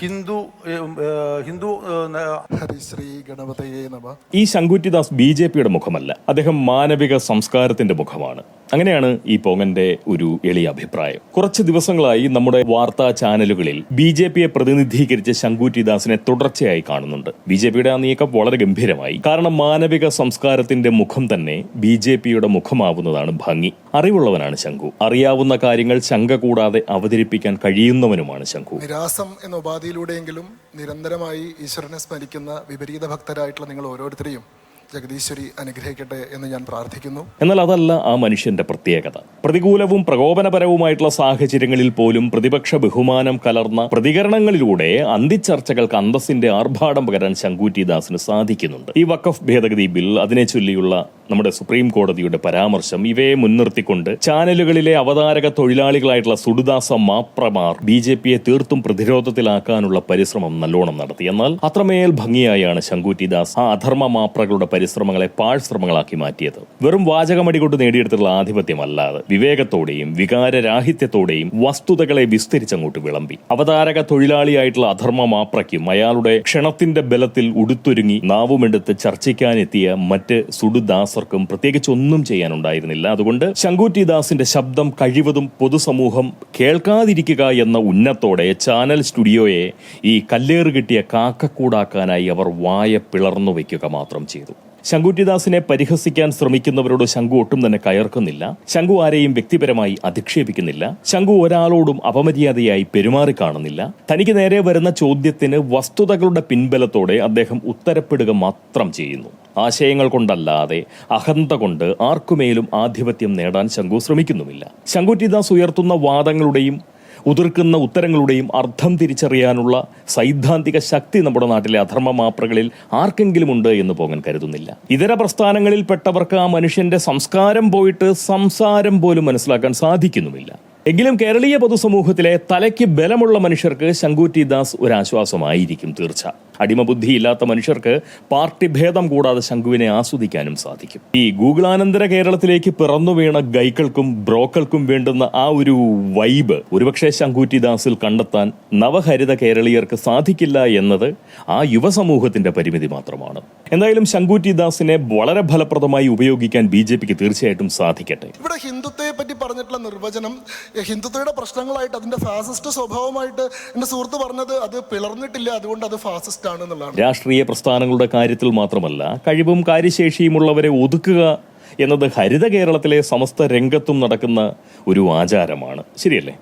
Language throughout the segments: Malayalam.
ഹിന്ദു ഹിന്ദു ഹരിശ്രീ ഗണപതയെ നമ. ഈ ശങ്കുറ്റിദാസ് ബി ജെ പിയുടെ മുഖമല്ല. അദ്ദേഹം മാനവിക സംസ്കാരത്തിന്റെ മുഖമാണ്. അങ്ങനെയാണ് ഈ പോങ്ങന്റെ ഒരു എളിയ അഭിപ്രായം. കുറച്ച് ദിവസങ്ങളായി നമ്മുടെ വാർത്താ ചാനലുകളിൽ ബി ജെ പിയെ പ്രതിനിധീകരിച്ച് ശങ്കുറ്റിദാസിനെ തുടർച്ചയായി കാണുന്നുണ്ട്. ബി ജെ പിയുടെ ആ നീക്കം വളരെ ഗംഭീരമായി. കാരണം മാനവിക സംസ്കാരത്തിന്റെ മുഖം തന്നെ ബി ജെ പിയുടെ മുഖമാവുന്നതാണ് ഭംഗി. അറിവുള്ളവനാണ് ശങ്കു. അറിയാവുന്ന കാര്യങ്ങൾ ശങ്ക കൂടാതെ അവതരിപ്പിക്കാൻ കഴിയുന്നവനുമാണ് ശങ്കു. നിരാസം എന്ന ഉപാധിയിലൂടെയെങ്കിലും നിരന്തരമായി ഈശ്വരനെ സ്മരിക്കുന്ന വിപരീത ഭക്തരായിട്ടുള്ള നിങ്ങൾ ഓരോരുത്തരെയും ജഗദീശ്വരി അനുഗ്രഹിക്കട്ടെ എന്ന് ഞാൻ പ്രാർത്ഥിക്കുന്നു. എന്നാൽ അതല്ല ആ മനുഷ്യന്റെ പ്രത്യേകത. പ്രതികൂലവും പ്രകോപനപരവുമായിട്ടുള്ള സാഹചര്യങ്ങളിൽ പോലും പ്രതിപക്ഷ ബഹുമാനം കലർന്ന പ്രതികരണങ്ങളിലൂടെ അന്തിച്ചർച്ചകൾക്ക് അന്തസ്സിന്റെ ആർഭാടം പകരാൻ ശങ്കൂറ്റിദാസിന് സാധിക്കുന്നുണ്ട്. ഈ വക്കഫ് ഭേദഗതി ബിൽ അതിനെ ചൊല്ലിയുള്ള നമ്മുടെ സുപ്രീം കോടതിയുടെ പരാമർശം ഇവയെ മുൻനിർത്തിക്കൊണ്ട് ചാനലുകളിലെ അവതാരക തൊഴിലാളികളായിട്ടുള്ള സുഡുദാസ മാപ്രമാർ ബി ജെ പിയെ തീർത്തും പ്രതിരോധത്തിലാക്കാനുള്ള പരിശ്രമം നല്ലോണം നടത്തി. എന്നാൽ അത്രമേൽ ഭംഗിയായാണ് ശങ്കൂറ്റിദാസ് ആ അധർമ്മ മാപ്രകളുടെ പരിശ്രമങ്ങളെ പാഴ്ശ്രമങ്ങളാക്കി മാറ്റിയത്. വെറും വാചകമടി കൊണ്ട് നേടിയെടുത്തുള്ള ആധിപത്യമല്ലാതെ വിവേകത്തോടെയും വികാരരാഹിത്യത്തോടെയും വസ്തുതകളെ വിസ്തരിച്ചങ്ങോട്ട് വിളമ്പി. അവതാരക തൊഴിലാളിയായിട്ടുള്ള അധർമ്മ മാപ്രയ്ക്കും അയാളുടെ ക്ഷണത്തിന്റെ ബലത്തിൽ ഉടുത്തൊരുങ്ങി നാവുമെടുത്ത് ചർച്ചിക്കാനെത്തിയ മറ്റ് സുഡുദാസർക്കും പ്രത്യേകിച്ച് ഒന്നും ചെയ്യാനുണ്ടായിരുന്നില്ല. അതുകൊണ്ട് ശങ്കൂറ്റിദാസിന്റെ ശബ്ദം കഴിവതും പൊതുസമൂഹം കേൾക്കാതിരിക്കുക എന്ന ഉന്നത്തോടെ ചാനൽ സ്റ്റുഡിയോയെ ഈ കല്ലേറ് കിട്ടിയ കാക്കക്കൂടാക്കാനായി അവർ വായ പിളർന്നു വയ്ക്കുക മാത്രം ചെയ്തു. ശങ്കുറ്റിദാസിനെ പരിഹസിക്കാൻ ശ്രമിക്കുന്നവരോട് ശങ്കു ഒട്ടും തന്നെ കയർക്കുന്നില്ല. ശങ്കു ആരെയും വ്യക്തിപരമായി അധിക്ഷേപിക്കുന്നില്ല. ശങ്കു ഒരാളോടും അപമര്യാദയായി പെരുമാറി കാണുന്നില്ല. തനിക്ക് നേരെ വരുന്ന ചോദ്യത്തിന് വസ്തുതകളുടെ പിൻബലത്തോടെ അദ്ദേഹം ഉത്തരപ്പെടുക മാത്രം ചെയ്യുന്നു. ആശയങ്ങൾ കൊണ്ടല്ലാതെ അഹന്ത കൊണ്ട് ആർക്കുമേലും ആധിപത്യം നേടാൻ ശങ്കു ശ്രമിക്കുന്നുമില്ല. ശങ്കുറ്റിദാസ് ഉയർത്തുന്ന വാദങ്ങളുടെയും ഉതിർക്കുന്ന ഉത്തരങ്ങളുടെയും അർത്ഥം തിരിച്ചറിയാനുള്ള സൈദ്ധാന്തിക ശക്തി നമ്മുടെ നാട്ടിലെ അധർമ്മ മാപ്രകളിൽ ആർക്കെങ്കിലും ഉണ്ട് എന്ന് പോകാൻ കരുതുന്നില്ല. ഇതര പ്രസ്ഥാനങ്ങളിൽപ്പെട്ടവർക്ക് ആ മനുഷ്യന്റെ സംസ്കാരം പോയിട്ട് സംസാരം പോലും മനസ്സിലാക്കാൻ സാധിക്കുന്നുമില്ല. എങ്കിലും കേരളീയ പൊതുസമൂഹത്തിലെ തലയ്ക്ക് ബലമുള്ള മനുഷ്യർക്ക് ശങ്കൂറ്റി ദാസ് ഒരാശ്വാസമായിരിക്കും തീർച്ച. അടിമബുദ്ധി ഇല്ലാത്ത മനുഷ്യർക്ക് പാർട്ടി ഭേദം കൂടാതെ ശങ്കുവിനെ ആസ്വദിക്കാനും സാധിക്കും. ഈ ഗൂഗിളാനന്തര കേരളത്തിലേക്ക് പിറന്നു വീണ ഗൈക്കൾക്കും ബ്രോക്കൾക്കും വേണ്ടുന്ന ആ ഒരു വൈബ് ഒരുപക്ഷെ ശങ്കൂറ്റി ദാസിൽ കണ്ടെത്താൻ നവഹരിത കേരളീയർക്ക് സാധിക്കില്ല എന്നത് ആ യുവസമൂഹത്തിന്റെ പരിമിതി മാത്രമാണ്. എന്തായാലും ശങ്കൂറ്റി ദാസിനെ വളരെ ഫലപ്രദമായി ഉപയോഗിക്കാൻ ബി ജെ പിക്ക് തീർച്ചയായിട്ടും സാധിക്കട്ടെ. ഇവിടെ പറഞ്ഞിട്ടുള്ള നിർവചനം ഹിന്ദുത്വയുടെ പ്രശ്നങ്ങളായിട്ട് അതിന്റെ ഫാസിസ്റ്റ് സ്വഭാവമായിട്ട് എന്റെ സുഹൃത്ത് പറഞ്ഞത് അത് പിളർന്നിട്ടില്ല അതുകൊണ്ട് അത് ഫാസിസ്റ്റ് ആണ് എന്നുള്ളതാണ്. രാഷ്ട്രീയ പ്രസ്ഥാനങ്ങളുടെ കാര്യത്തിൽ മാത്രമല്ല കഴിവും കാര്യശേഷിയുമുള്ളവരെ ഒതുക്കുക എന്നത് ഹരിത കേരളത്തിലെ സമസ്ത രംഗത്തും നടക്കുന്ന ഒരു ആചാരമാണ്. ശരിയല്ലേ?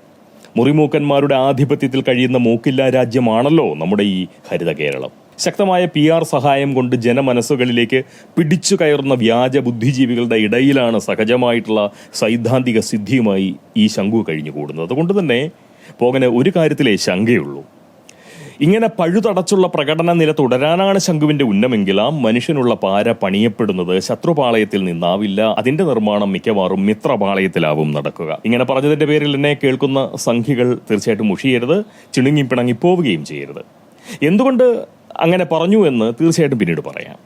മുറിമൂക്കന്മാരുടെ ആധിപത്യത്തിൽ കഴിയുന്ന മൂക്കില്ലാ രാജ്യമാണല്ലോ നമ്മുടെ ഈ ഹരിത കേരളം. ശക്തമായ പി ആർ സഹായം കൊണ്ട് ജനമനസ്സുകളിലേക്ക് പിടിച്ചു കയറുന്ന വ്യാജ ബുദ്ധിജീവികളുടെ ഇടയിലാണ് സഹജമായിട്ടുള്ള സൈദ്ധാന്തിക സിദ്ധിയുമായി ഈ ശങ്കു കഴിഞ്ഞുകൂടുന്നത്. അതുകൊണ്ട് തന്നെ പോകന് ഒരു കാര്യത്തിലേ ശങ്കയുള്ളൂ. ഇങ്ങനെ പഴുതടച്ചുള്ള പ്രകടന നില തുടരാനാണ് ശംഖുവിന്റെ ഉന്നമെങ്കിൽ ആ മനുഷ്യനുള്ള പാര പണിയപ്പെടുന്നത് ശത്രുപാളയത്തിൽ നിന്നാവില്ല. അതിന്റെ നിർമ്മാണം മിക്കവാറും മിത്രപാളയത്തിലാവും നടക്കുക. ഇങ്ങനെ പറഞ്ഞതിന്റെ പേരിൽ എന്നെ കേൾക്കുന്ന സംഖ്യകൾ തീർച്ചയായിട്ടും മുഷിയരുത് ചിണുങ്ങി പിണങ്ങി പോവുകയും ചെയ്യരുത്. എന്തുകൊണ്ട് അങ്ങനെ പറഞ്ഞു എന്ന് തീർച്ചയായിട്ടും പിന്നീട് പറയാം.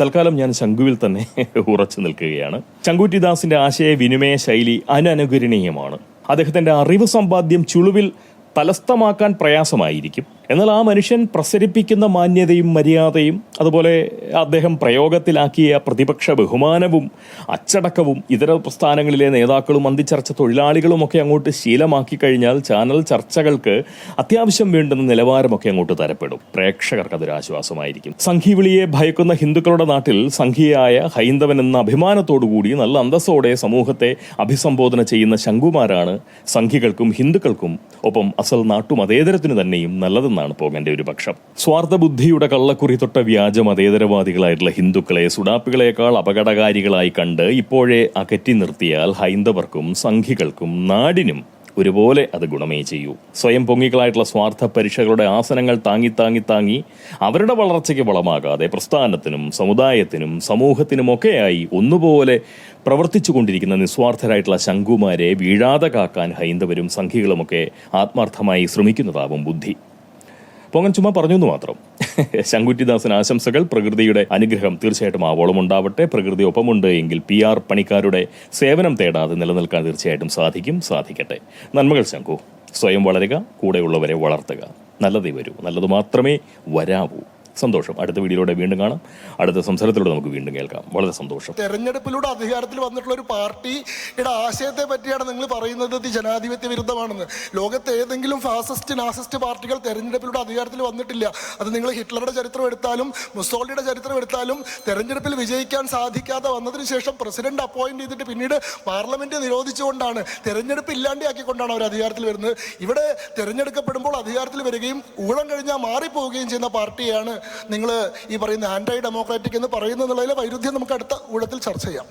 തൽക്കാലം ഞാൻ ശങ്കുവിൽ തന്നെ ഉറച്ചു നിൽക്കുകയാണ്. ശങ്കുറ്റിദാസിന്റെ ആശയ വിനിമയ ശൈലി അനനുകരണീയമാണ്. അദ്ദേഹത്തിന്റെ അറിവ് സമ്പാദ്യം ചുളുവിൽ തലസ്ഥമാക്കാൻ പ്രയാസമായിരിക്കും. എന്നാൽ ആ മനുഷ്യൻ പ്രസരിപ്പിക്കുന്ന മാന്യതയും മര്യാദയും അതുപോലെ അദ്ദേഹം പ്രയോഗത്തിലാക്കിയ പ്രതിപക്ഷ ബഹുമാനവും അച്ചടക്കവും ഇതര പ്രസ്ഥാനങ്ങളിലെ നേതാക്കളും അന്തിച്ചർച്ച തൊഴിലാളികളും ഒക്കെ അങ്ങോട്ട് ശീലമാക്കി കഴിഞ്ഞാൽ ചാനൽ ചർച്ചകൾക്ക് അത്യാവശ്യം വേണ്ടുന്ന നിലവാരമൊക്കെ അങ്ങോട്ട് തരപ്പെടും. പ്രേക്ഷകർക്ക് അതൊരു ആശ്വാസമായിരിക്കും. ഭയക്കുന്ന ഹിന്ദുക്കളുടെ നാട്ടിൽ സംഘീയായ ഹൈന്ദവൻ എന്ന അഭിമാനത്തോടുകൂടി നല്ല അന്തസ്സോടെ സമൂഹത്തെ അഭിസംബോധന ചെയ്യുന്ന ശംഖുമാരാണ് സംഘികൾക്കും ഹിന്ദുക്കൾക്കും ഒപ്പം അസൽ നാട്ടുമതേതരത്തിന് തന്നെയും നല്ലതെന്നാണ് പോകന്റെ ഒരു പക്ഷം. സ്വാർത്ഥ ബുദ്ധിയുടെ കള്ളക്കുറി തൊട്ട വ്യാജ മതേതരവാദികളായിട്ടുള്ള ഹിന്ദുക്കളെ സുഡാപ്പികളെക്കാൾ അപകടകാരികളായി കണ്ട് ഇപ്പോഴേ അകറ്റി നിർത്തിയാൽ ഹൈന്ദവർക്കും സംഘികൾക്കും നാടിനും ഒരുപോലെ അത് ഗുണമേ ചെയ്യൂ. സ്വയം പൊങ്ങികളായിട്ടുള്ള സ്വാർത്ഥ പരീക്ഷകളുടെ ആസനങ്ങൾ താങ്ങി താങ്ങി താങ്ങി അവരുടെ വളർച്ചയ്ക്ക് വളമാകാതെ പ്രസ്ഥാനത്തിനും സമുദായത്തിനും സമൂഹത്തിനുമൊക്കെയായി ഒന്നുപോലെ പ്രവർത്തിച്ചു കൊണ്ടിരിക്കുന്ന നിസ്വാർത്ഥരായിട്ടുള്ള ശംഖുമാരെ വീഴാതെ കാക്കാൻ ഹൈന്ദവരും സംഘികളുമൊക്കെ ആത്മാർത്ഥമായി ശ്രമിക്കുന്നതാവും ബുദ്ധി. പൊങ്ങൻ ചുമ്മാ പറഞ്ഞു എന്ന് മാത്രം. ശങ്കുറ്റിദാസൻ ആശംസകൾ. പ്രകൃതിയുടെ അനുഗ്രഹം തീർച്ചയായിട്ടും ആവോളം ഉണ്ടാവട്ടെ. പ്രകൃതി ഒപ്പമുണ്ട് എങ്കിൽ പി ആർ പണിക്കാരുടെ സേവനം തേടാതെ നിലനിൽക്കാൻ തീർച്ചയായിട്ടും സാധിക്കും സാധിക്കട്ടെ. നന്മകൾ ശങ്കു. സ്വയം വളരുക കൂടെയുള്ളവരെ വളർത്തുക. നല്ലതേ വരൂ. നല്ലത് മാത്രമേ വരാവൂ. സന്തോഷം. അടുത്ത വീഡിയോയിലൂടെ വീണ്ടും കാണാം. അടുത്ത സംസാരത്തിലൂടെ നമുക്ക് വീണ്ടും കേൾക്കാം. വളരെ സന്തോഷം. തെരഞ്ഞെടുപ്പിലൂടെ അധികാരത്തിൽ വന്നിട്ടുള്ള ഒരു പാർട്ടിയുടെ ആശയത്തെ പറ്റിയാണ് നിങ്ങൾ പറയുന്നത് ജനാധിപത്യ വിരുദ്ധമാണെന്ന്. ലോകത്തെ ഏതെങ്കിലും ഫാസിസ്റ്റ് നാസിസ്റ്റ് പാർട്ടികൾ തെരഞ്ഞെടുപ്പിലൂടെ അധികാരത്തിൽ വന്നിട്ടില്ല. അത് നിങ്ങൾ ഹിറ്റ്ലറുടെ ചരിത്രം എടുത്താലും മുസോളിയുടെ ചരിത്രം എടുത്താലും തെരഞ്ഞെടുപ്പിൽ വിജയിക്കാൻ സാധിക്കാതെ വന്നതിന് ശേഷം പ്രസിഡന്റ് അപ്പോയിന്റ് ചെയ്തിട്ട് പിന്നീട് പാർലമെന്റ് നിരോധിച്ചുകൊണ്ടാണ് തെരഞ്ഞെടുപ്പ് ഇല്ലാണ്ടാക്കിക്കൊണ്ടാണ് അവർ അധികാരത്തിൽ വരുന്നത്. ഇവിടെ തെരഞ്ഞെടുക്കപ്പെടുമ്പോൾ അധികാരത്തിൽ വരികയും ഊഴം കഴിഞ്ഞാൽ മാറിപ്പോവുകയും ചെയ്യുന്ന പാർട്ടിയാണ് നിങ്ങൾ ഈ പറയുന്ന ആന്റൈ ഡെമോക്രാറ്റിക് എന്ന് പറയുന്നതിലെ വൈരുദ്ധ്യം നമുക്ക് അടുത്ത ഊഴത്തിൽ ചർച്ച ചെയ്യാം.